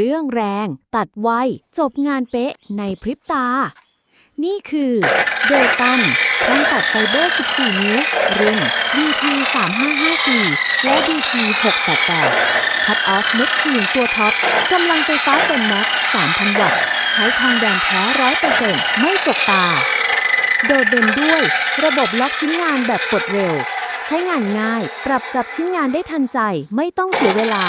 รื่องแรง ตัดไว จบงานเป๊ะในพริบตา นี่คือเดตันแท่งตัดไฟเบอร์ 14 นิ้วรุ่น DT 3554 และ DT 688 คัตออฟเม็ดชีนตัวท็อปกำลังไฟฟ้าเต็มแม็ก3,000 วัตต์ ใช้ทองแดงแท้100%ไม่จกตา โดดเด่นด้วยระบบล็อกชิ้นงานแบบกดเร็ว ใช้งานง่าย ปรับจับชิ้นงานได้ทันใจไม่ต้องเสียเวลา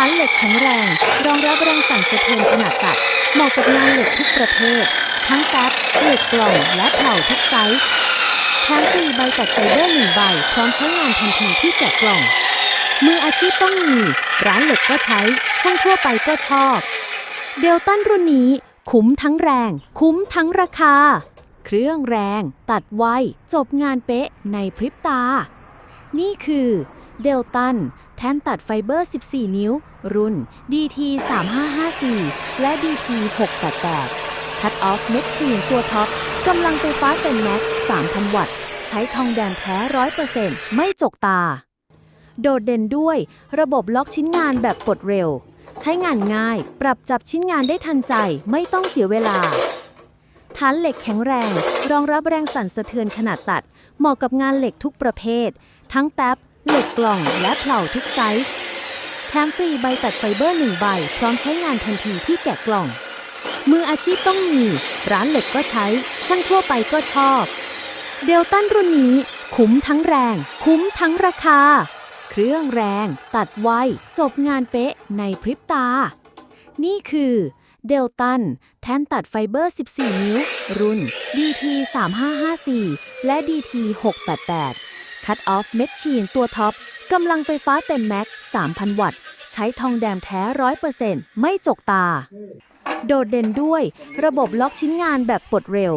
ฐานเหล็กแข็งแรง รองรับแรงสั่นสะเทือนขนาดตัดเหมาะกับงานเหล็กทุกประเภท ทั้งแป๊บเหล็กกล่องและเผาทุกไซส์แถมฟรีใบตัดไฟเบอร์หนึ่งใบพร้อมใช้งานทันทีที่แกะกล่อง มืออาชีพต้องมี ร้านเหล็กก็ใช้ ช่างทั่วไปก็ชอบ เดลตันรุ่นนี้คุ้มทั้งแรง คุ้มทั้งราคา เครื่องแรง ตัดไวจบงานเป๊ะในพริบตา นี่คือ เดลตัน แท่นตัดไฟเบอร์ 14 นิ้ว รุ่น DT 3554 และ DT 688 คัตออฟเม็ดชีนตัวท็อปกำลังไฟฟ้าเต็มแม็ก 3,000 วัตต์ ใช้ทองแดงแท้ 100%ไม่จกตา โดดเด่นด้วยระบบล็อกชิ้นงานแบบกดเร็ว ใช้งานง่าย ปรับจับชิ้นงานได้ทันใจ ไม่ต้องเสียเวลาฐานเหล็กแข็งแรง รองรับแรงสั่นสะเทือนขนาดตัด เหมาะกับงานเหล็กทุกประเภท ทั้งแป๊บ เหล็กกล่องและเผาทุกไซส์ แถมฟรีใบตัดไฟเบอร์หนึ่งใบ พร้อมใช้งานทันทีที่แกะกล่อง มืออาชีพต้องมี ร้านเหล็กก็ใช้ ช่างทั่วไปก็ชอบ เดลตันรุ่นนี้ คุ้มทั้งแรง คุ้มทั้งราคา เครื่องแรง ตัดไว จบงานเป๊ะในพริบตา นี่คือเดลตันแทนตัดไฟเบอร์ 14 นิ้ว รุ่น DT3554 และ DT688 Cut Off Machine ตัวท็อปกำลังไฟฟ้าเต็มแม็ก 3,000 วัตต์ ใช้ทองแดงแท้ร้อยเปอร์เซ็นต์ไม่จกตา โดดเด่นด้วยระบบล็อกชิ้นงานแบบปลดเร็ว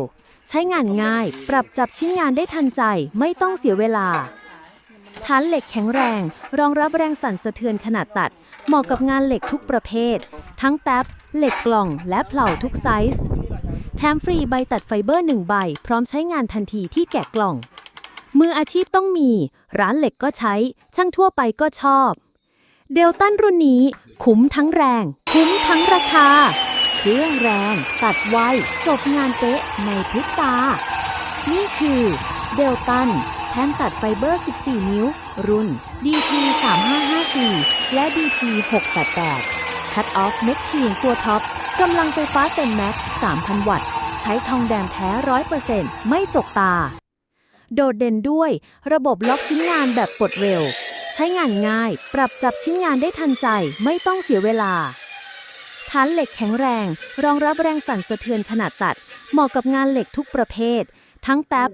ใช้งานง่าย ปรับจับชิ้นงานได้ทันใจไม่ต้องเสียเวลาฐานเหล็กแข็งแรง รองรับแรงสั่นสะเทือนขนาดตัด เหมาะกับงานเหล็กทุกประเภท ทั้งแท็บเหล็กกล่อง และเผล่าทุกไซส์ แถมฟรีใบตัดไฟเบอร์หนึ่งใบ พร้อมใช้งานทันทีที่แกะกล่อง มืออาชีพต้องมี ร้านเหล็กก็ใช้ ช่างทั่วไปก็ชอบ เดลตันรุ่นนี้คุ้มทั้งแรง คุ้มทั้งราคา เครื่องแรง ตัดไว จบงานเป๊ะในพริบตา นี่คือเดลตันแท่นตัดไฟเบอร์ 14 นิ้ว รุ่น DT 3554 และ DT 688 คัตออฟเม็ดชีนตัวท็อปกำลังไฟฟ้าเต็มแม็กซ์3,000 วัตต์ ใช้ทองแดงแท้ 100%ไม่จกตา โดดเด่นด้วย ระบบล็อกชิ้นงานแบบปลดเร็ว ใช้งานง่าย ปรับจับชิ้นงานได้ทันใจ ไม่ต้องเสียเวลาฐานเหล็กแข็งแรง รองรับแรงสั่นสะเทือนขนาดตัด เหมาะกับงานเหล็กทุกประเภท ทั้งแป๊บ